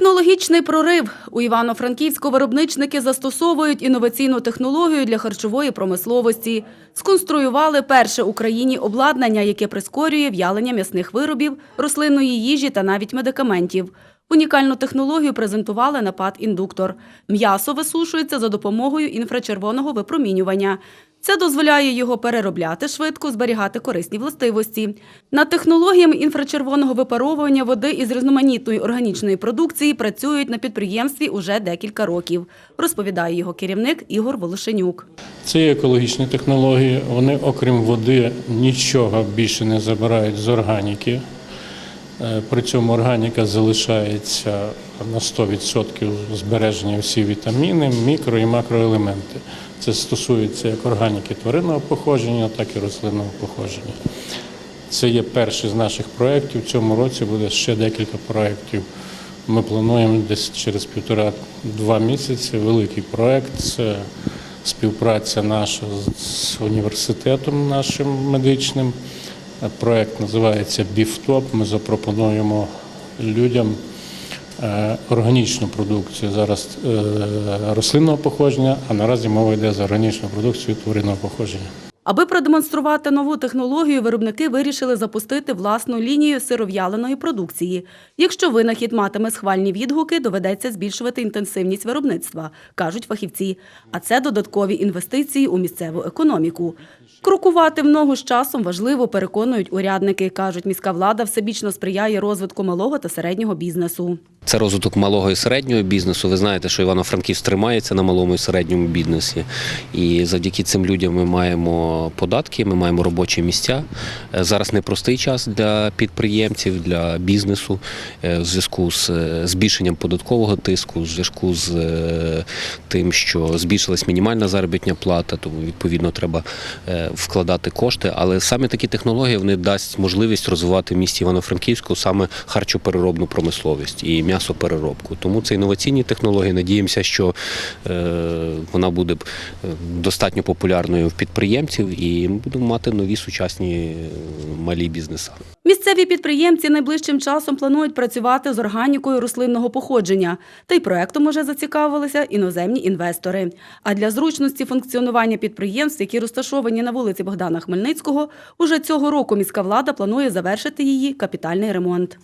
Екологічний прорив у Івано-Франківську виробничники застосовують інноваційну технологію для харчової промисловості. Сконструювали перше в Україні обладнання, яке прискорює в'ялення м'ясних виробів, рослинної їжі та навіть медикаментів. Унікальну технологію презентували на ПАД-індуктор. М'ясо висушується за допомогою інфрачервоного випромінювання. Це дозволяє його переробляти швидко, зберігати корисні властивості. Над технологіями інфрачервоного випаровування води із різноманітної органічної продукції працюють на підприємстві уже декілька років, розповідає його керівник Ігор Волошенюк. Це екологічні технології. Вони, окрім води, нічого більше не забирають з органіки. Е, При цьому органіка залишається на 100% збереження всі вітаміни, мікро і макроелементи. Це стосується як органіки тваринного походження, так і рослинного походження. Це є перший з наших проєктів. В цьому році буде ще декілька проєктів. Ми плануємо десь через півтора-два місяці великий проєкт. Це співпраця наша з університетом нашим медичним. Проєкт називається Біфтоп. Ми запропонуємо людям е, органічну продукцію зараз е, рослинного походження, а наразі мова йде за органічну продукцію тваринного походження. Аби продемонструвати нову технологію, виробники вирішили запустити власну лінію сиров'яленої продукції. Якщо винахід матиме схвальні відгуки, доведеться збільшувати інтенсивність виробництва, кажуть фахівці. А це додаткові інвестиції у місцеву економіку. Крокувати в ногу з часом важливо, переконують урядники. Кажуть, міська влада всебічно сприяє розвитку малого та середнього бізнесу. Це розвиток малого і середнього бізнесу. Ви знаєте, що Івано-Франківськ тримається на малому і середньому бізнесі. І завдяки цим людям ми маємо податки, ми маємо робочі місця. Е, Зараз непростий час для підприємців, для бізнесу е, в зв'язку з е, збільшенням податкового тиску, в зв'язку з тим, що збільшилась мінімальна заробітня плата, тому відповідно треба вкладати кошти. Але саме такі технології вони дасть можливість розвивати в місті Івано-Франківську саме харчопереробну промисловість і м'ясопереробку. Тому це інноваційні технології. Надіємося, що вона буде достатньо популярною в підприємців, і ми будемо мати нові сучасні е, малі бізнеси. Місцеві підприємці найближчим часом планують працювати з органікою рослинного походження. Та й проектом уже зацікавилися іноземні інвестори. А для зручності функціонування підприємств, які розташовані на вулиці Богдана Хмельницького, уже цього року міська влада планує завершити її капітальний ремонт.